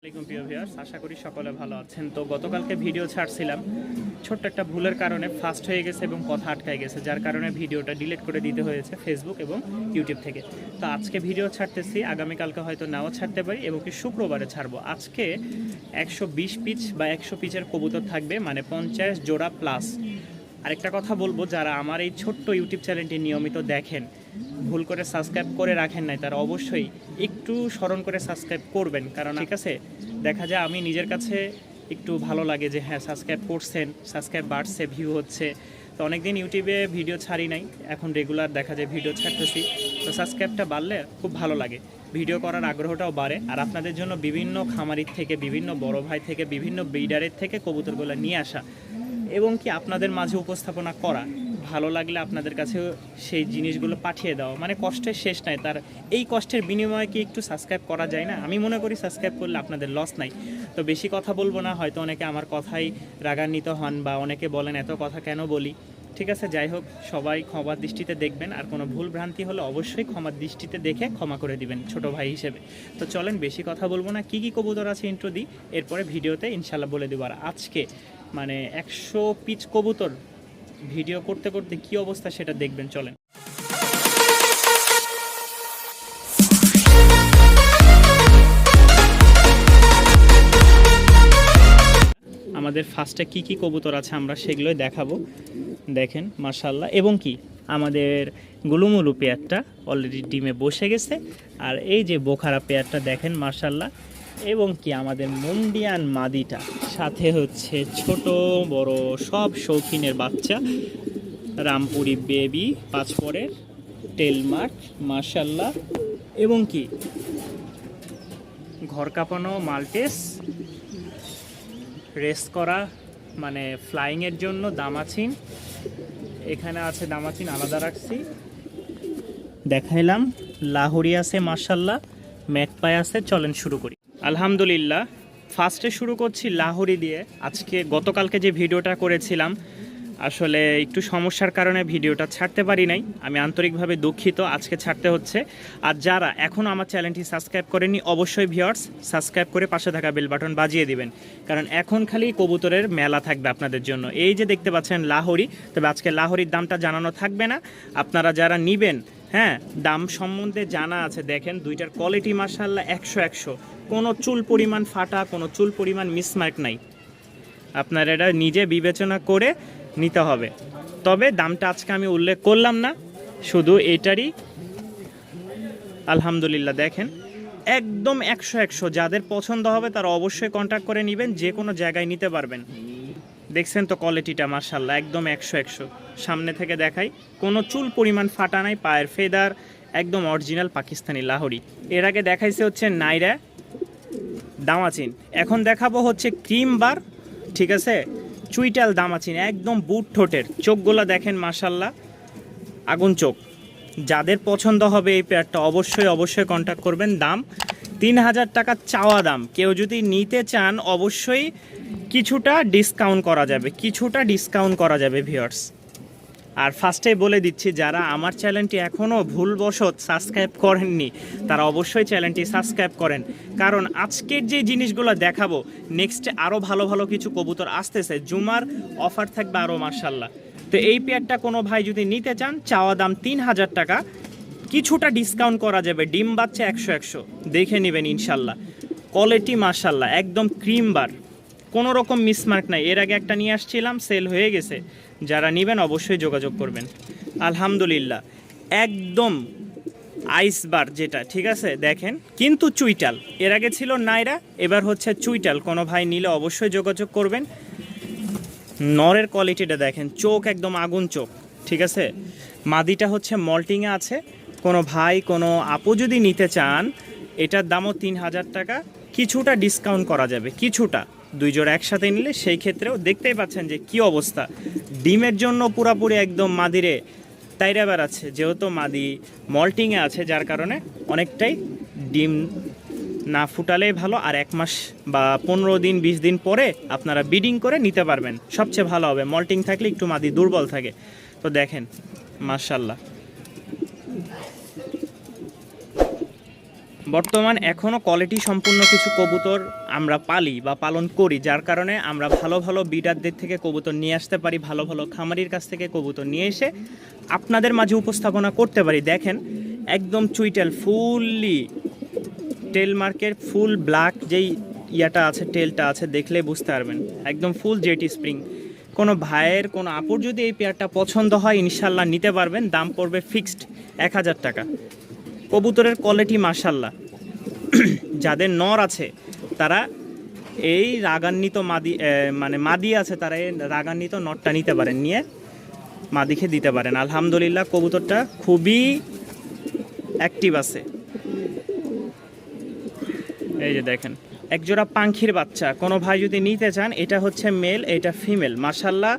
আসসালামাইকুম প্রিয় ভিউয়ার্স, আশা করি সকলে ভালো আছেন। তো গতকালকে ভিডিও ছাড়ছিলাম। ছোট্ট একটা ভুলের কারণে ফাস্ট হয়ে গেছে এবং কথা আটকায় গেছে, যার কারণে ভিডিওটা ডিলিট করে দিতে হয়েছে ফেসবুক এবং ইউটিউব থেকে। তো আজকে ভিডিও ছাড়তেছি, আগামীকালকে হয়তো নাও ছাড়তে পারি এবং কি শুক্রবারে ছাড়বো। আজকে একশো বিশ পিচ বা একশো পিচের কবুতর থাকবে মানে পঞ্চাশ জোড়া প্লাস আরেকটা কথা বলব, যারা আমার এই ছোট্ট ইউটিউব চ্যানেলটি নিয়মিত দেখেন ভুল করে সাবস্ক্রাইব করে রাখেন নাই তারা অবশ্যই একটু স্মরণ করে সাবস্ক্রাইব করবেন। কারণ ঠিক আছে দেখা যায় আমি নিজের কাছে একটু ভালো লাগে যে হ্যাঁ সাবস্ক্রাইব করছেন সাবস্ক্রাইব বাড়ছে ভিউ হচ্ছে। তো অনেকদিন ইউটিউবে ভিডিও ছাড়ি নাই এখন রেগুলার দেখা যায় ভিডিও ছাড়তেছি। তো সাবস্ক্রাইবটা বাড়লে খুব ভালো লাগে। ভিডিও করার আগ্রহটাও বাড়ে। আর আপনাদের জন্য বিভিন্ন খামারির থেকে বিভিন্ন বড় ভাই থেকে বিভিন্ন ব্রিডারের থেকে কবুতরগুলো নিয়ে আসা এবং কি আপনাদের মাঝে উপস্থাপনা করা ভালো লাগলে আপনাদের কাছে সেই জিনিসগুলো পাঠিয়ে দেওয়া মানে কষ্টের শেষ নাই, তার এই কষ্টের বিনিময়ে কি একটু সাবস্ক্রাইব করা যায় না? আমি মনে করি সাবস্ক্রাইব করলে আপনাদের লস নাই। তো বেশি কথা বলব না, হয়তো অনেকে আমার কথাই রাগান্বিত হন বা অনেকে বলেন, এত কথা কেন বলি? ঠিক আছে, যাই হোক, সবাই ক্ষমার দৃষ্টিতে দেখবেন। আর কোনো ভুল ভ্রান্তি হলে অবশ্যই ক্ষমার দৃষ্টিতে দেখে ক্ষমা করে দিবেন ছোট ভাই হিসেবে। তো চলেন, বেশি কথা বলব না। কি কি কবুতর আছে ইন্ট্রো দিই, এরপরে ভিডিওতে ইনশাল্লাহ বলে দেবো। আর আজকে মানে একশো পিচ কবুতর ভিডিও করতে করতে কি অবস্থা সেটা দেখবেন, চলেন। আমাদের ফার্স্টে কি কি কবুতর আছে আমরা সেগুলোই দেখাবো। দেখেন মার্শাল্লাহ এবং কি, আমাদের গুলুমুলু পেয়ারটা অলরেডি ডিমে বসে গেছে। আর এই যে বোখারা পেয়ারটা দেখেন মার্শাল্লাহ এবং কি আমাদের মুন্ডিয়ান মাদিটা। সাথে হচ্ছে ছোট, বড়, সব শৌখিনের বাচ্চা। রামপুরি বেবি, পাঁচপরের টেলমার্ক মার্শাল্লাহ এবং কি? ঘর কাঁপানো, মাল্টেস। রেস করা মানে ফ্লাইংয়ের জন্য দামাচিন। এখানে আছে দামাচিন, আলাদা রাখছি। দেখাইলাম, লাহোরি আছে মার্শাল্লাহ ম্যাকপাই আছে, চলেন শুরু করি। আলহামদুলিল্লাহ। ফার্স্টে শুরু করছি লাহোরি দিয়ে। আজকে গতকালকে যে ভিডিওটা করেছিলাম, আসলে একটু সমস্যার কারণে ভিডিওটা ছাড়তে পারি নাই। আমি আন্তরিকভাবে দুঃখিত, আজকে ছাড়তে হচ্ছে। আর যারা এখনও আমার চ্যানেলটি সাবস্ক্রাইব করেনি অবশ্যই ভিওয়ার্স সাবস্ক্রাইব করে পাশে থাকা বেল বাটন বাজিয়ে দিবেন। কারণ এখন খালি কবুতরের মেলা থাকবে আপনাদের জন্য। এই যে দেখতে পাচ্ছেন লাহোরি, তবে আজকে লাহোরির দামটা জানানো থাকবে না। আপনারা যারা নিবেন হ্যাঁ দাম সম্বন্ধে জানা আছে। দেখেন, দুইটার কোয়ালিটি মার্শাল্লাহ একশো একশো। কোনো চুল পরিমাণ ফাটা, কোনো চুল পরিমাণ মিসমার্ক নাই। আপনার এটা নিজে বিবেচনা করে নিতে হবে। তবে দামটা আজকে আমি উল্লেখ করলাম না, শুধু এটারই। আলহামদুলিল্লাহ, দেখেন, একদম একশো একশো। যাদের পছন্দ হবে তারা অবশ্যই কন্ট্যাক্ট করে নেবেন যে কোনো জায়গায় নিতে পারবেন। দেখছেন তো কোয়ালিটিটা মার্শাল্লাহ একদম একশো একশো। সামনে থেকে দেখাই, কোনো চুল পরিমাণ ফাটা নাই, পায়ের ফেদার, একদম অরিজিনাল পাকিস্তানি লাহোরি। এর আগে দেখাইছে হচ্ছে নাইরা, দামাচিন। এখন দেখাবো হচ্ছে ক্রিম বার, ঠিক আছে? চুইটাল দামাচিন, একদম বুট ঠোঁটের। চোখগুলো দেখেন মার্শাল্লাহ আগুন চোখ। যাদের পছন্দ হবে এই পেয়ারটা অবশ্যই অবশ্যই কন্ট্যাক্ট করবেন। দাম তিন হাজার টাকা চাওয়া দাম। কেউ যদি নিতে চান, অবশ্যই কিছুটা ডিসকাউন্ট করা যাবে, কিছুটা ডিসকাউন্ট করা যাবে ভিওর্স আর ফার্স্টেই বলে দিচ্ছি, যারা আমার চ্যানেলটি এখনও ভুলবশত সাবস্ক্রাইব করেননি, তারা অবশ্যই চ্যানেলটি সাবস্ক্রাইব করেন। কারণ আজকের যে জিনিসগুলো দেখাবো নেক্সটে আরও ভালো ভালো কিছু কবুতর আসতেছে, জুমার অফার থাকবে আরও মার্শাল্লাহ তো এই পেয়ারটা কোনো ভাই যদি নিতে চান, চাওয়া দাম তিন হাজার টাকা। কিছুটা ডিসকাউন্ট করা যাবে, ডিম বাচ্চা একশো একশো। দেখে নেবেন ইনশাল্লাহ কোয়ালিটি মার্শাল্লাহ একদম ক্রিম বার কোনো রকম মিসমার্ক নাই। এর আগে একটা নিয়ে আসছিলাম, সেল হয়ে গেছে। যারা নেবেন অবশ্যই যোগাযোগ করবেন। আলহামদুলিল্লাহ। একদম আইস বার যেটা, ঠিক আছে? দেখেন, কিন্তু চুইটাল। এর আগে ছিল নাইরা, এবার হচ্ছে চুইটাল। কোনো ভাই নিলে অবশ্যই যোগাযোগ করবেন। নরের কোয়ালিটিটা দেখেন, চোখ একদম আগুন চোখ, ঠিক আছে? মাদিটা হচ্ছে মল্টিংয়ে আছে। কোনো ভাই, কোনো আপু যদি নিতে চান, এটার দামও তিন হাজার টাকা। কিছুটা ডিসকাউন্ট করা যাবে, কিছুটা। দুই জোড়া একসাথে নিলে সেই ক্ষেত্রেও দেখতেই পাচ্ছেন যে কি অবস্থা। ডিমের জন্য পুরাপুরি একদম মাদিরে তাইরা বেড়াচ্ছে যেহেতু মাদি মল্টিংয়ে আছে, যার কারণে অনেকটাই ডিম না ফুটালেই ভালো, আর এক মাস বা পনেরো দিন, বিশ দিন পরে আপনারা বিডিং করে নিতে পারবেন। সবচেয়ে ভালো হবে, মল্টিং থাকলে একটু মাদি দুর্বল থাকে। তো দেখেন মার্শাল্লাহ বর্তমান এখনও কোয়ালিটি সম্পূর্ণ কিছু কবুতর আমরা পালি বা পালন করি, যার কারণে আমরা ভালো ভালো বিডারদের থেকে কবুতর নিয়ে আসতে পারি, ভালো ভালো খামারির কাছ থেকে কবুতর নিয়ে এসে আপনাদের মাঝে উপস্থাপনা করতে পারি। দেখেন, একদম চুইটেল ফুললি টেল মার্কের ফুল ব্ল্যাক যেই ইয়াটা আছে টেলটা আছে দেখলে বুঝতে পারবেন। একদম ফুল জেটি স্প্রিং কোনো ভাইয়ের কোনো আপুর যদি এই পেয়ারটা পছন্দ হয়, ইনশাল্লাহ নিতে পারবেন। দাম পড়বে ফিক্সড এক হাজার টাকা। কবুতরের কোয়ালিটি মার্শাল্লাহ যাদের নর আছে, তারা এই রাগান্বিত মাদি মানে মাদি আছে, তারা এই রাগান্বিত নটটা নিতে পারেন, নিয়ে মাদিকে দিতে পারেন। আলহামদুলিল্লাহ, কবুতরটা খুবই অ্যাক্টিভ আছে। এই যে দেখেন, একজোড়া পাখির বাচ্চা। কোনো ভাই যদি নিতে চান, এটা হচ্ছে মেল এটা ফিমেল মার্শাল্লাহ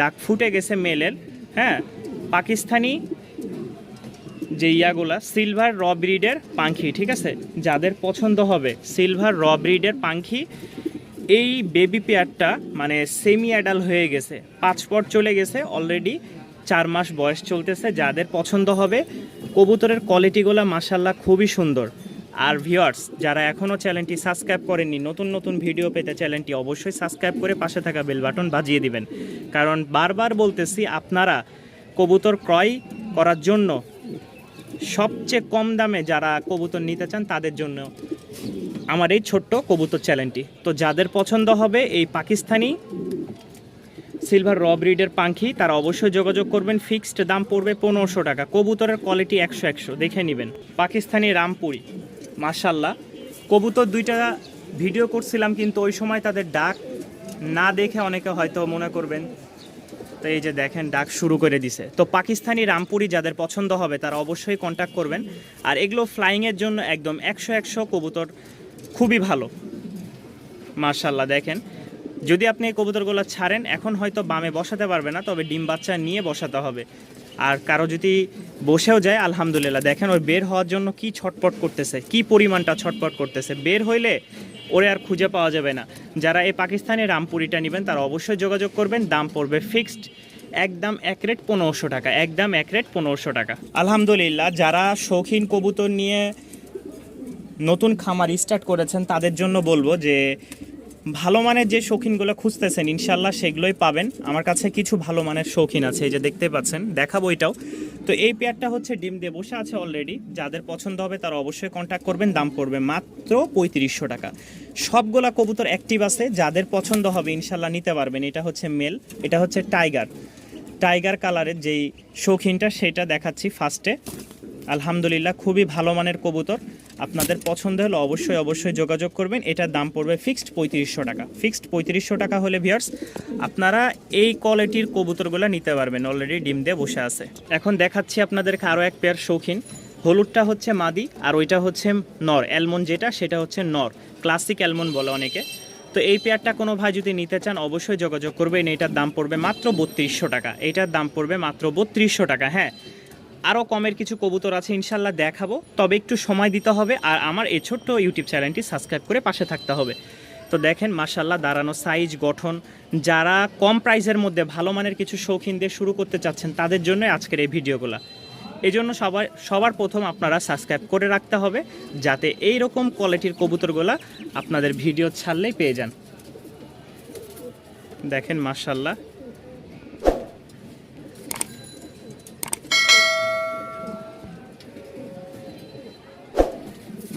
ডাক ফুটে গেছে মেলের হ্যাঁ? পাকিস্তানি যে ইয়াগুলা সিলভার র ব্রিডের পাখি ঠিক আছে? যাদের পছন্দ হবে সিলভার র ব্রিডের পাখি এই বেবি পেয়ারটা মানে সেমি অ্যাডাল হয়ে গেছে, পাঁচ পট চলে গেছে অলরেডি চার মাস বয়স চলতেছে, যাদের পছন্দ হবে, কবুতরের কোয়ালিটিগুলো মাসাল্লাহ খুবই সুন্দর। আর ভিউয়ার্স যারা এখনও চ্যানেলটি সাবস্ক্রাইব করেননি, নতুন নতুন ভিডিও পেতে চ্যানেলটি অবশ্যই সাবস্ক্রাইব করে পাশে থাকা বেল বাটন বাজিয়ে দিবেন। কারণ বারবার বলতেছি, আপনারা কবুতর ক্রয় করার জন্য সবচেয়ে কম দামে যারা কবুতর নিতে চান, তাদের জন্য আমার এই ছোট্ট কবুতর চ্যানেলটি তো যাদের পছন্দ হবে এই পাকিস্তানি সিলভার র ব্রিডের পাখি তারা অবশ্যই যোগাযোগ করবেন। ফিক্সড দাম পড়বে পনেরোশো টাকা। কবুতরের কোয়ালিটি একশো একশো। দেখে নেবেন। পাকিস্তানি রামপুরি। মাশাল্লাহ কবুতর দুইটা ভিডিও করছিলাম, কিন্তু ওই সময় তাদের ডাক না দেখে অনেকে হয়তো মনে করবেন তো এই যে দেখেন, ডাক শুরু করে দিছে। তো পাকিস্তানি রামপুরি যাদের পছন্দ হবে, তারা অবশ্যই কন্ট্যাক্ট করবেন। আর এগুলো ফ্লাইংয়ের জন্য একদম একশো একশো কবুতর খুবই ভালো। মার্শাল্লাহ দেখেন। যদি আপনি এই কবুতরগুলো ছাড়েন, এখন হয়তো বামে বসাতে পারবে না, তবে ডিম বাচ্চা নিয়ে বসাতে হবে। আর কারও যদি বসেও যায়, আলহামদুলিল্লাহ। দেখেন ওই বের হওয়ার জন্য কি ছটপট করতেছে, কি পরিমাণটা ছটপট করতেছে। বের হইলে ওরে আর খুঁজে পাওয়া যাবে না। যারা এই পাকিস্তানি রামপুরিটা নেবেন, তারা অবশ্যই যোগাযোগ করবেন। দাম পড়বে ফিক্সড একদম এক রেট পনেরোশো টাকা, একদম এক রেট পনেরোশো টাকা। আলহামদুলিল্লাহ, যারা শৌখিন কবুতর নিয়ে নতুন খামার স্টার্ট করেছেন, তাদের জন্য বলব যে ভালো মানের যে শৌখিনগুলো খুঁজতেছেন ইনশাল্লাহ সেগুলোই পাবেন। আমার কাছে কিছু ভালো মানের শৌখিন আছে, এই যে দেখতে পাচ্ছেন, দেখাবো এটাও। তো এই পেয়ারটা হচ্ছে ডিম দিয়ে বসে আছে অলরেডি যাদের পছন্দ হবে তারা অবশ্যই কন্ট্যাক্ট করবেন, দাম পড়বে মাত্র পঁয়ত্রিশশো টাকা। সবগুলা কবুতর অ্যাক্টিভ আছে, যাদের পছন্দ হবে ইনশাল্লাহ নিতে পারবেন। এটা হচ্ছে মেল এটা হচ্ছে টাইগার টাইগার কালারের যেই শৌখিনটা, সেটা দেখাচ্ছি ফার্স্টে আলহামদুলিল্লাহ, খুবই ভালো মানের কবুতর। আপনাদের পছন্দ হলে অবশ্যই অবশ্যই যোগাযোগ করবেন। এটার দাম পড়বে ফিক্সড পঁয়ত্রিশশো টাকা। ফিক্সড পঁয়ত্রিশশো টাকা হলে ভিয়ার্স আপনারা এই কোয়ালিটির কবুতরগুলো নিতে পারবেন। অলরেডি ডিম দিয়ে বসে আছে। এখন দেখাচ্ছি আপনাদেরকে আরও এক পেয়ার শৌখিন। হলুদটা হচ্ছে মাদি, আর ওইটা হচ্ছে নর। অ্যালমন যেটা, সেটা হচ্ছে নর। ক্লাসিক অ্যালমন বলে অনেকে। তো এই পেয়ারটা কোনো ভাই যদি নিতে চান, অবশ্যই যোগাযোগ করবেন। এটার দাম পড়বে মাত্র বত্রিশশো টাকা। এটার দাম পড়বে মাত্র বত্রিশশো টাকা হ্যাঁ। আরও কমের কিছু কবুতর আছে ইনশাল্লাহ দেখাবো। তবে একটু সময় দিতে হবে আর আমার এই ছোট্ট ইউটিউব চ্যানেলটি সাবস্ক্রাইব করে পাশে থাকতে হবে। তো দেখেন মাসাল্লাহ দাঁড়ানো সাইজ গঠন। যারা কম প্রাইসের মধ্যে ভালো মানের কিছু শৌখিন দিয়ে শুরু করতে চাচ্ছেন, তাদের জন্য আজকের এই ভিডিওগুলো। এই জন্য সবার সবার প্রথম আপনারা সাবস্ক্রাইব করে রাখতে হবে, যাতে এই রকম কোয়ালিটির কবুতরগুলা আপনাদের ভিডিও ছাড়লেই পেয়ে যান। দেখেন মাসাল্লাহ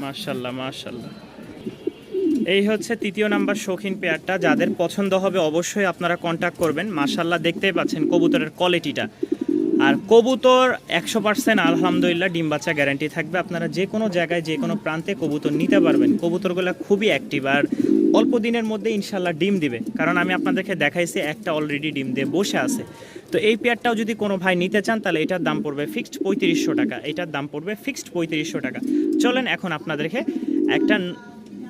মার্শাল্লাহ মার্শাল্লাহ এই হচ্ছে তৃতীয় নাম্বার শৌখিন পেয়ারটা। যাদের পছন্দ হবে অবশ্যই আপনারা কন্ট্যাক্ট করবেন। মার্শাল্লাহ দেখতেই পাচ্ছেন কবুতরের কোয়ালিটিটা আর কবুতর একশো পার্সেন্ট আলহামদুলিল্লাহ ডিম বাচ্চা গ্যারান্টি থাকবে। আপনারা যে কোনো জায়গায়, যে কোনো প্রান্তে কবুতর নিতে পারবেন। কবুতরগুলো খুবই অ্যাক্টিভ আর অল্প দিনের মধ্যে ইনশাল্লাহ ডিম দিবে। কারণ আমি আপনাদেরকে দেখাইছি, একটা অলরেডি ডিম দিয়ে বসে আছে। তো এই পেয়ারটাও যদি কোনো ভাই নিতে চান, তাহলে এটার দাম পড়বে ফিক্সড পঁয়ত্রিশশো টাকা। এটার দাম পড়বে ফিক্সড পঁয়ত্রিশশো টাকা। চলেন এখন আপনাদেরকে একটা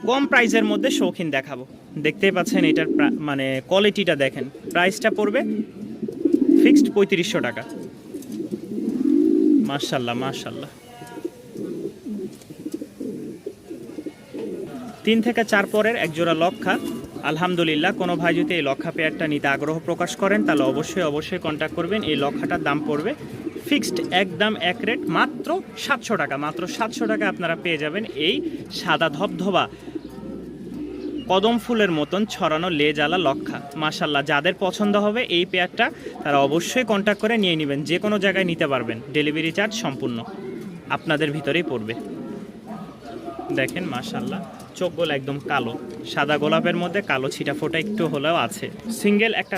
কম প্রাইসের মধ্যে শৌখিন দেখাবো। দেখতেই পাচ্ছেন এটার মানে কোয়ালিটিটা দেখেন। প্রাইসটা পড়বে ফিক্সড পঁয়ত্রিশশো টাকা। মার্শাল্লাহ মার্শাল্লাহ তিন থেকে চার পরের একজোড়া লক্ষা। আলহামদুলিল্লাহ, কোনো ভাই যদি এই লক্ষা পেয়ারটা নিতে আগ্রহ প্রকাশ করেন, তাহলে অবশ্যই অবশ্যই কন্ট্যাক্ট করবেন। এই লক্ষাটার দাম পড়বে ফিক্সড, একদম এক রেট মাত্র সাতশো টাকা। মাত্র সাতশো টাকা আপনারা পেয়ে যাবেন এই সাদা ধবধবা কদম ফুলের মতন ছড়ানো লেজালা লক্ষা। মাশাল্লাহ যাদের পছন্দ হবে এই পেয়ারটা, তারা অবশ্যই কন্ট্যাক্ট করে নিয়ে নেবেন, যে কোনো জায়গায় নিতে পারবেন। ডেলিভারি চার্জ সম্পূর্ণ আপনাদের ভিতরেই পড়বে। দেখেন মাশাল্লাহ চোখগুলো একদম কালো। সাদা গোলাপের মধ্যে কালো ছিটা ফোটা একটু হলেও আছে। সিঙ্গেল একটা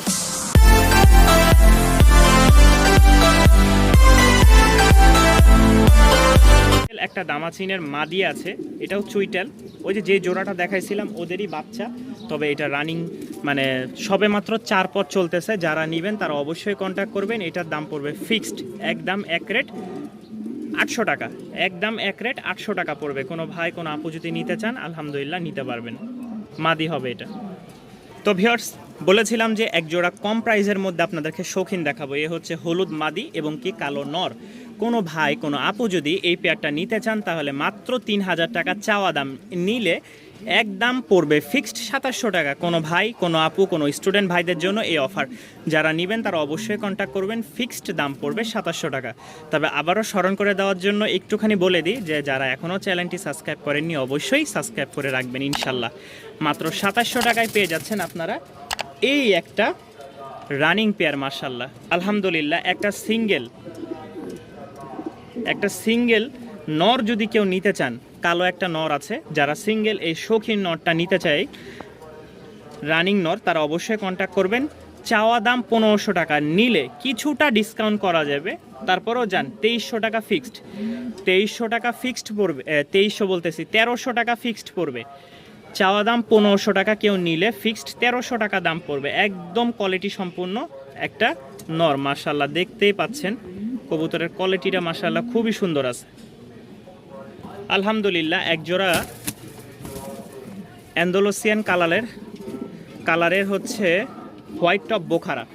একটা দামাচিনের মাদি আছে, এটাও চুইটাল। ওই যে যে জোড়াটা দেখাইছিলাম, ওদেরই বাচ্চা। তবে এটা রানিং মানে সবে মাত্র চার পথ চলতেছে। যারা নেবেন, তারা অবশ্যই কন্ট্যাক্ট করবেন। এটার দাম পড়বে ফিক্সড একদম এক রেট আটশো টাকা। একদম এক রেট আটশো টাকা পড়বে। কোনো ভাই, কোনো আপু যদি নিতে চান, আলহামদুলিল্লাহ নিতে পারবেন। মাদি হবে এটা। তো ভিউয়ার্স বলেছিলাম যে, এক জোড়া কম প্রাইজের মধ্যে আপনাদেরকে শৌখিন দেখাবো। এ হচ্ছে হলুদ মাদি এবং কি কালো নর। কোনো ভাই, কোনো আপু যদি এই পেয়ারটা নিতে চান, তাহলে মাত্র তিন হাজার টাকা চাওয়া দাম নিলে এক দাম পড়বে ফিক্সড সাতাশশো টাকা। কোনো ভাই, কোনো আপু, কোনো স্টুডেন্ট ভাইদের জন্য এই অফার যারা নেবেন, তারা অবশ্যই কন্ট্যাক্ট করবেন ফিক্সড দাম পড়বে সাতাশশো টাকা। তবে আবারও স্মরণ করে দেওয়ার জন্য একটুখানি বলে দিই যে, যারা এখনও চ্যানেলটি সাবস্ক্রাইব করেননি, অবশ্যই সাবস্ক্রাইব করে রাখবেন, ইনশাল্লাহ। মাত্র সাতাশশো টাকায় পেয়ে যাচ্ছেন আপনারা এই একটা রানিং পেয়ার মার্শাল্লাহ আলহামদুলিল্লাহ, একটা সিঙ্গেল একটা সিঙ্গেল নর যদি কেউ নিতে চান, কালো একটা নর আছে, যারা সিঙ্গেল এই শৌখিন নরটা নিতে চায়, রানিং নর, তারা অবশ্যই কন্ট্যাক্ট করবেন। চাওয়া দাম পনেরোশো টাকা, নিলে কিছুটা ডিসকাউন্ট করা যাবে। তারপরেও যান, তেইশশো টাকা ফিক্সড তেইশশো টাকা ফিক্সড পড়বে তেইশশো বলতেছি, তেরোশো টাকা ফিক্সড পড়বে। চাওয়া দাম পনেরোশো টাকা, কেউ নিলে ফিক্সড তেরোশো টাকা দাম পড়বে। একদম কোয়ালিটি সম্পূর্ণ একটা নর মার্শাল্লাহ দেখতেই পাচ্ছেন। কবুতরের কোয়ালিটিটা মার্শাল্লাহ খুবই সুন্দর আছে। আলহামদুলিল্লাহ একজোড়া অ্যান্ডোলোসিয়ান কালারের কালারের হচ্ছে হোয়াইট টপ বোখারা।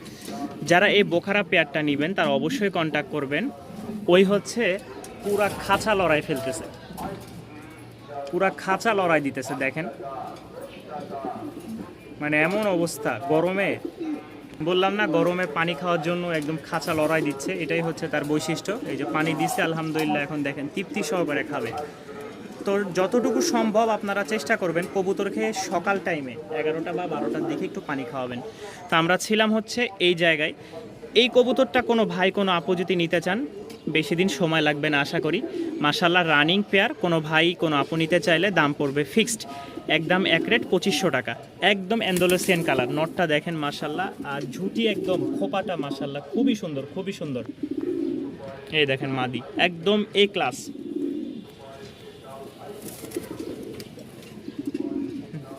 যারা এই বোখারা পেয়ারটা নেবেন, তারা অবশ্যই কন্ট্যাক্ট করবেন। ওই হচ্ছে পুরা খাঁচা লড়াই ফেলতেছে। পুরা খাঁচা লড়াই দিতেছে, দেখেন। মানে এমন অবস্থা, গরমে বললাম না, গরমে পানি খাওয়ার জন্য একদম খাঁচা লড়াই দিচ্ছে, এটাই হচ্ছে তার বৈশিষ্ট্য। এই যে পানি দিচ্ছে আলহামদুলিল্লাহ এখন দেখেন তৃপ্তি সহকারে খাবে। তো যতটুকু সম্ভব আপনারা চেষ্টা করবেন কবুতর খেয়ে সকাল টাইমে এগারোটা বা বারোটার দিকে একটু পানি খাওয়াবেন। তো আমরা ছিলাম হচ্ছে এই জায়গায়। এই কবুতরটা কোনো ভাই, কোনো আপু যদি নিতে চান বেশি দিন সময় লাগবে না, আশা করি। মাসাল্লাহ রানিং পেয়ার কোনো ভাই, কোনো আপু নিতে চাইলে দাম পড়বে ফিক্সড একদম এক রেট পঁচিশশো টাকা। একদম অ্যান্ডোলোসিয়ান কালার নটটা দেখেন মাসাল্লাহ আর ঝুটি একদম, খোপাটা মাসাল্লাহ খুবই সুন্দর খুবই সুন্দর। এই দেখেন মাদি, একদম এ ক্লাস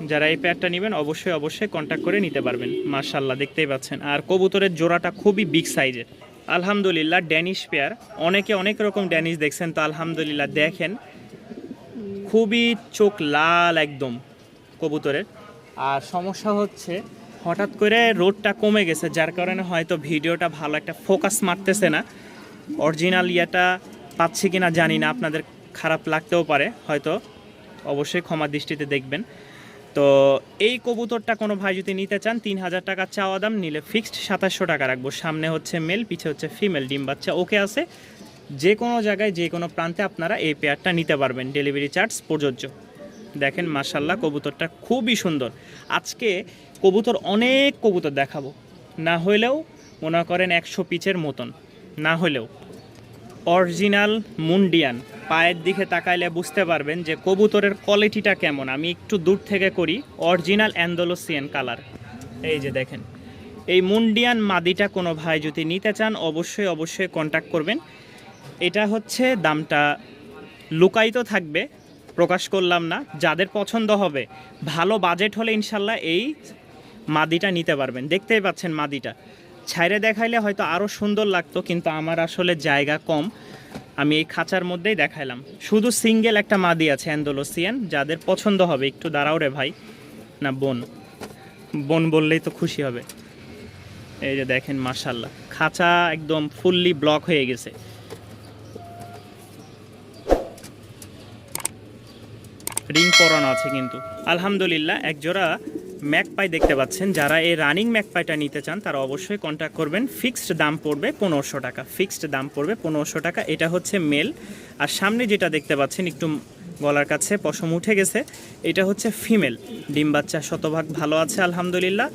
যারা এই পেয়ারটা নেবেন, অবশ্যই অবশ্যই কন্ট্যাক্ট করে নিতে পারবেন মার্শাল্লাহ দেখতেই পাচ্ছেন। আর কবুতরের জোড়াটা খুবই বিগ সাইজের আলহামদুলিল্লাহ ড্যানিশ পেয়ার অনেকে অনেক রকম ড্যানিশ দেখছেন, তো আলহামদুলিল্লাহ দেখেন। খুবই চোখ লাল একদম কবুতরের। আর সমস্যা হচ্ছে, হঠাৎ করে রোডটা কমে গেছে, যার কারণে হয়তো ভিডিওটা ভালো একটা ফোকাস মারতেছে না। অরিজিনাল ইয়েটা পাচ্ছি কিনা জানি না, আপনাদের খারাপ লাগতেও পারে, হয়তো অবশ্যই ক্ষমা দৃষ্টিতে দেখবেন। তো এই কবুতরটা কোনো ভাই যদি নিতে চান, তিন হাজার টাকা চাওয়া দাম, নিলে ফিক্সড সাতাশশো টাকা রাখব। সামনে হচ্ছে মেল পিছে হচ্ছে ফিমেল ডিম বাচ্চা ওকে আছে। যে কোনো জায়গায়, যে কোনো প্রান্তে আপনারা এই পেয়ারটা নিতে পারবেন। ডেলিভারি চার্জ প্রযোজ্য। দেখেন মাসাল্লাহ কবুতরটা খুবই সুন্দর। আজকে কবুতর অনেক কবুতর দেখাবো। না হইলেও মনে করেন একশো পিচের মতন। না হলেও। অরিজিনাল মুন্ডিয়ান। পায়ের দিকে তাকাইলে বুঝতে পারবেন যে কবুতরের কোয়ালিটিটা কেমন। আমি একটু দূর থেকে করি, অরিজিনাল অ্যান্ডোলোসিয়ান কালার। এই যে দেখেন, এই মুন্ডিয়ান মাদিটা কোনো ভাই যদি নিতে চান, অবশ্যই অবশ্যই কন্ট্যাক্ট করবেন। এটা হচ্ছে দামটা লুকায়িত থাকবে, প্রকাশ করলাম না, যাদের পছন্দ হবে, ভালো বাজেট হলে ইনশাল্লাহ এই মাদিটা নিতে পারবেন। দেখতেই পাচ্ছেন মাদিটা। ছাইরে দেখাইলে হয়তো আরও সুন্দর লাগতো, কিন্তু আমার আসলে জায়গা কম। আমি এই খাঁচার মধ্যেই দেখাইলাম। শুধু সিঙ্গেল একটা মাদি আছে, অ্যান্ডোলোসিয়ান, যাদের পছন্দ হবে। একটু দাঁড়াও রে ভাই। না, বোন। বোন বললেই তো খুশি হবে। এই যে দেখেন মার্শাল্লাহ খাঁচা একদম ফুললি ব্লক হয়ে গেছে। রিং পরানো আছে কিন্তু। আলহামদুলিল্লাহ একজোড়া ম্যাকপাই দেখতে পাচ্ছেন। যারা এই রানিং ম্যাকপাইটা নিতে চান, তারা অবশ্যই কন্ট্যাক্ট করবেন। ফিক্সড দাম পড়বে পনেরোশো টাকা। ফিক্সড দাম পড়বে পনেরোশো টাকা। এটা হচ্ছে মেল আর সামনে যেটা দেখতে পাচ্ছেন, একটু গলার কাছে পশম উঠে গেছে, এটা হচ্ছে ফিমেল ডিম বাচ্চা শতভাগ ভালো আছে, আলহামদুলিল্লাহ।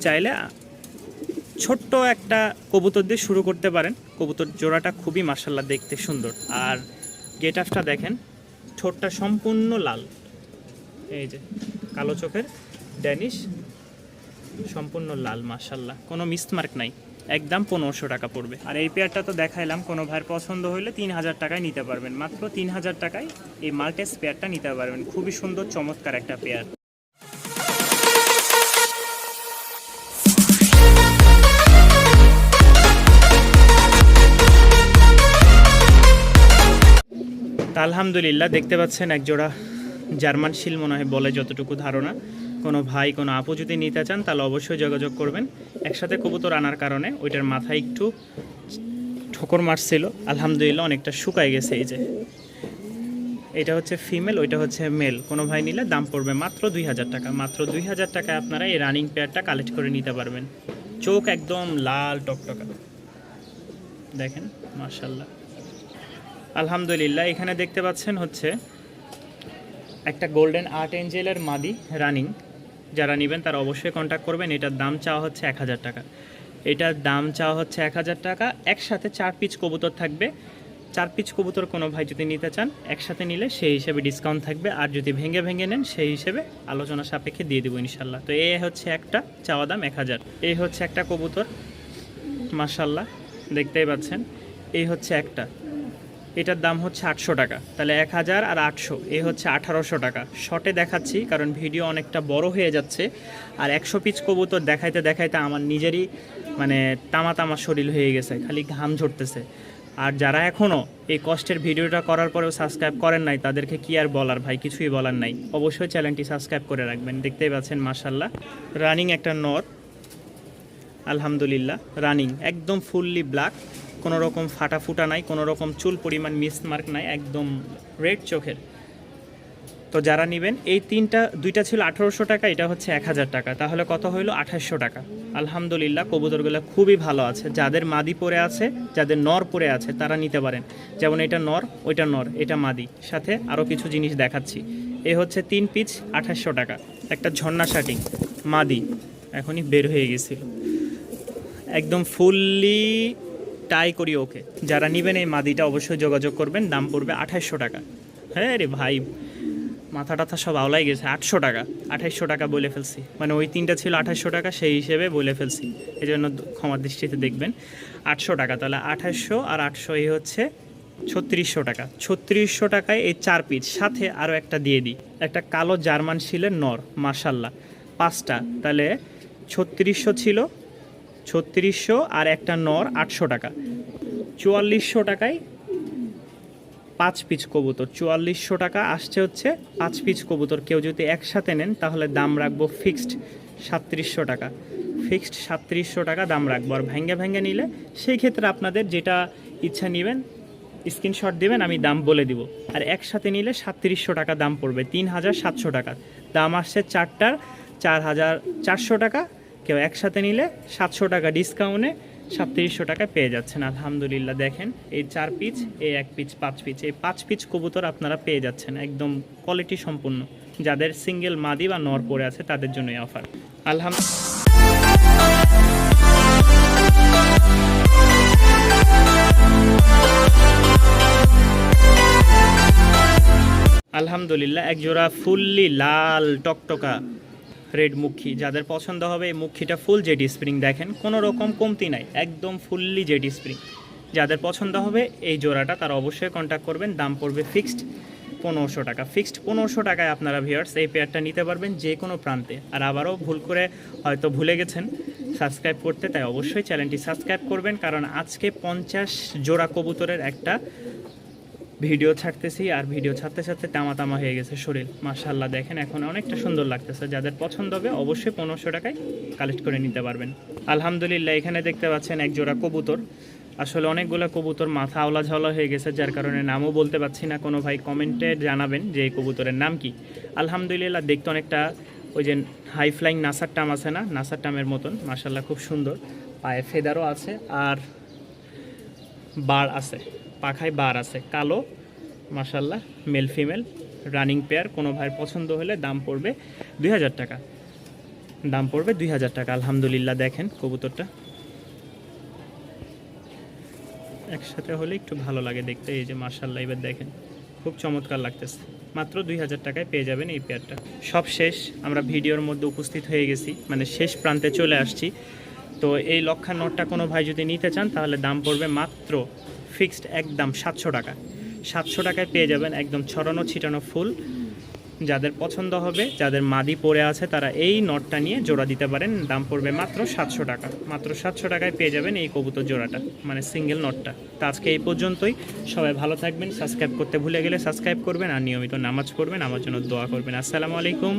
চাইলে ছোট্ট একটা কবুতর দিয়ে শুরু করতে পারেন। কবুতর জোড়াটা খুবই মাসাল্লাহ দেখতে সুন্দর। আর গেট দেখেন, ঠোঁটটা সম্পূর্ণ লাল। এই যে, কালো চোখের। ড্যানিশ, সম্পূর্ণ লাল মাসাল্লাহ কোনো মিসমার্ক নাই। একদম পনেরোশো টাকা পড়বে। আর এই পেয়ারটা তো দেখাইলাম, কোনো ভাইয়ের পছন্দ হলে তিন হাজার টাকায় নিতে পারবেন। মাত্র তিন হাজার টাকায় এই মাল্টেস পেয়ারটা নিতে পারবেন। খুবই সুন্দর, চমৎকার একটা পেয়ার। আলহামদুলিল্লাহ, দেখতে পাচ্ছেন একজোড়া জার্মান শিল, মনে হয় বলে যতটুকু ধারণা। কোনো ভাই, কোনো আপু যদি নিতে চান, তাহলে অবশ্যই যোগাযোগ করবেন। একসাথে কবুতর আনার কারণে ওইটার মাথায় একটু ঠোকর মারছিল। আলহামদুলিল্লাহ অনেকটা শুকায় গেছে এই যে। এটা হচ্ছে ফিমেল ওইটা হচ্ছে মেল কোনো ভাই নিলে দাম পড়বে মাত্র দুই হাজার টাকা। মাত্র দুই হাজার টাকায় আপনারা এই রানিং পেয়ারটা কালেক্ট করে নিতে পারবেন। চোখ একদম লাল, টকটকা। দেখেন মার্শাল্লাহ আলহামদুলিল্লাহ, এখানে দেখতে পাচ্ছেন হচ্ছে একটা গোল্ডেন আর্ট এঞ্জেলের মাদি রানিং যারা নেবেন তারা অবশ্যই কন্ট্যাক্ট করবেন। এটার দাম চাওয়া হচ্ছে এক হাজার টাকা। এটার দাম চাওয়া হচ্ছে এক হাজার টাকা। একসাথে চার পিচ কবুতর থাকবে। চার পিচ কবুতর কোনো ভাই যদি নিতে চান, একসাথে নিলে সেই হিসেবে ডিসকাউন্ট থাকবে। আর যদি ভেঙে ভেঙে নেন, সেই হিসেবে আলোচনা সাপেক্ষে দিয়ে দেবো ইনশাল্লাহ। তো এই হচ্ছে একটা চাওয়া দাম এক হাজার। এই হচ্ছে একটা কবুতর। মাসাল্লাহ দেখতেই পাচ্ছেন। এই হচ্ছে একটা। এটার দাম হচ্ছে আটশো টাকা। তাহলে এক হাজার আর আটশো, এ হচ্ছে আঠারোশো টাকা। শর্টে দেখাচ্ছি, কারণ ভিডিও অনেকটা বড় হয়ে যাচ্ছে। আর একশো পিচ কবুতর দেখাইতে দেখাইতে আমার নিজেরই মানে তামা তামা শরীর হয়ে গেছে, খালি ঘাম ঝরতেছে। আর যারা এখনও এই কষ্টের ভিডিওটা করার পরেও সাবস্ক্রাইব করেন নাই, তাদেরকে কি আর বলার ভাই? কিছুই বলার নাই। অবশ্যই চ্যানেলটি সাবস্ক্রাইব করে রাখবেন। দেখতেই পাচ্ছেন মাসাল্লাহ রানিং একটা নর। আলহামদুলিল্লাহ, রানিং, একদম ফুললি ব্ল্যাক। কোনো রকম ফাটা ফুটা নাই, কোনো রকম চুল পরিমাণ মিসমার্ক নাই, একদম রেড চোখের। তো যারা নেবেন, এই তিনটা, দুইটা ছিল আঠারোশো টাকা, এটা হচ্ছে এক হাজার টাকা। তাহলে কত হইল? আঠাশশো টাকা। আলহামদুলিল্লাহ, কবুতরগুলো খুবই ভালো আছে। যাদের মাদি পরে আছে, যাদের নর পরে আছে, তারা নিতে পারেন। যেমন এটা নর, ওইটা নর, এটা মাদি। সাথে আরও কিছু জিনিস দেখাচ্ছি। এ হচ্ছে তিন পিচ, আঠাশশো টাকা। একটা ঝর্ণা শাটিং, মাদি। এখনই বের হয়ে গেছিল। একদম ফুললি টাই করি ওকে। যারা নেবেন এই মাদিটা অবশ্যই যোগাযোগ করবেন, দাম পড়বে আঠাইশশো টাকা। হ্যাঁ রে ভাই মাথা টাথা সব আওলাই গেছে, আটশো টাকা, আঠাইশশো টাকা বলে ফেলছি। মানে ওই তিনটা ছিল আঠাইশশো টাকা, সেই হিসেবে বলে ফেলছি। এই জন্য ক্ষমার দৃষ্টিতে দেখবেন, আটশো টাকা। তাহলে আঠাইশশো আর আটশো এই হচ্ছে ছত্রিশশো টাকা। ছত্রিশশো টাকায় এই চার পিস সাথে আরও একটা দিয়ে দিই। একটা কালো জার্মান শিলের নর মার্শাল্লাহ পাঁচটা, তাহলে ছত্রিশশো ছিল ছত্রিশশো আর একটা নর আটশো টাকা। চুয়াল্লিশশো টাকায় পাঁচ পিচ কবুতর। চুয়াল্লিশশো টাকা আসছে হচ্ছে পাঁচ পিচ কবুতর। কেউ যদি একসাথে নেন, তাহলে দাম রাখব ফিক্সড সাতত্রিশশো টাকা। ফিক্সড সাতত্রিশশো টাকা দাম রাখব। আর ভেঙ্গে ভেঙ্গে নিলে সেই ক্ষেত্রে আপনাদের যেটা ইচ্ছা নেবেন, স্ক্রিনশট দেবেন, আমি দাম বলে দিব। আর একসাথে নিলে সাতত্রিশশো টাকা দাম পড়বে, তিন হাজার সাতশো টাকা। দাম আসছে চারটার চার হাজার চারশো টাকা কেউ একসাথে নিলে সাতশো টাকা ডিসকাউন্টে সাতত্রিশশো টাকা পেয়ে যাচ্ছেন। আলহামদুলিল্লাহ, দেখেন, এই চার পিচ, এই এক পিচ, পাঁচ পিচ, এই পাঁচ পিচ কবুতর আপনারা পেয়ে যাচ্ছেন। একদম কোয়ালিটি সম্পূর্ণ। যাদের সিঙ্গেল মাদি বা নর পড়ে আছে, তাদের জন্য এই অফার আলহাম আলহামদুলিল্লাহ এক জোড়া ফুললি লাল টকটকা। রেড মুখী। যাদের পছন্দ হবে এই মুখীটা ফুল জেটি স্প্রিং দেখেন, কোনো রকম কমতি নাই, একদম ফুললি জেটি স্প্রিং যাদের পছন্দ হবে এই জোড়াটা, তারা অবশ্যই কন্ট্যাক্ট করবেন, দাম পড়বে ফিক্সড পনেরোশো টাকা। ফিক্সড পনেরোশো টাকায় আপনারা ভিউয়ার্স এই পেয়ারটা নিতে পারবেন যে কোনো প্রান্তে। আর আবারও ভুল করে হয়তো ভুলে গেছেন সাবস্ক্রাইব করতে, তাই অবশ্যই চ্যানেলটি সাবস্ক্রাইব করবেন, কারণ আজকে পঞ্চাশ জোড়া কবুতরের একটা ভিডিও ছাড়তেছি আর ভিডিও ছাড়তে ছাড়তে তামা তামা হয়ে গেছে শরীর। মাশাল্লাহ দেখেন এখন অনেকটা সুন্দর লাগতেছে। যাদের পছন্দ হবে অবশ্যই পনেরোশো টাকায় কালেক্ট করে নিতে পারবেন। আলহামদুলিল্লাহ, এখানে দেখতে পাচ্ছেন এক জোড়া কবুতর। আসলে অনেকগুলো কবুতর মাথা আওলা ঝাওলা হয়ে গেছে, যার কারণে নামও বলতে পারছি না। কোনো ভাই কমেন্টে জানাবেন যে এই কবুতরের নাম কি। আলহামদুলিল্লাহ, দেখতে অনেকটা ওই যে হাই ফ্লাইং নাসার টাম আছে না? নাসার টামের মতন। মার্শাল্লাহ খুব সুন্দর। পায়ে ফেদারও আছে আর বার আছে। পাখায় বার আছে। কালো মার্শাল্লাহ মেল ফিমেল রানিং পেয়ার কোনো ভাইয়ের পছন্দ হলে দাম পড়বে দুই হাজার টাকা। দাম পড়বে দুই হাজার টাকা, আলহামদুলিল্লাহ, দেখেন কবুতরটা। একসাথে হলে একটু ভালো লাগে দেখতে, এই যে মার্শাল্লাহ এবার দেখেন, খুব চমৎকার লাগতেছে। মাত্র দুই হাজার টাকায় পেয়ে যাবেন এই পেয়ারটা সব শেষ, আমরা ভিডিওর মধ্যে উপস্থিত হয়ে গেছি মানে শেষ প্রান্তে চলে আসছি। তো এই লক্ষা নোটটা কোনো ভাই যদি নিতে চান, তাহলে দাম পড়বে মাত্র ফিক্সড একদম সাতশো টাকা। সাতশো টাকায় পেয়ে যাবেন একদম ছড়ানো ছিটানো ফুল। যাদের পছন্দ হবে, যাদের মাদি পড়ে আছে, তারা এই নটটা নিয়ে জোড়া দিতে পারেন। দাম পড়বে মাত্র সাতশো টাকা। মাত্র সাতশো টাকায় পেয়ে যাবেন এই কবুতর জোড়াটা মানে সিঙ্গেল নটটা। তো আজকে এই পর্যন্তই। সবাই ভালো থাকবেন সাবস্ক্রাইব করতে ভুলে গেলে সাবস্ক্রাইব করবেন, আর নিয়মিত নামাজ পড়বেন। আমার জন্য দোয়া করবেন। আসসালামু আলাইকুম।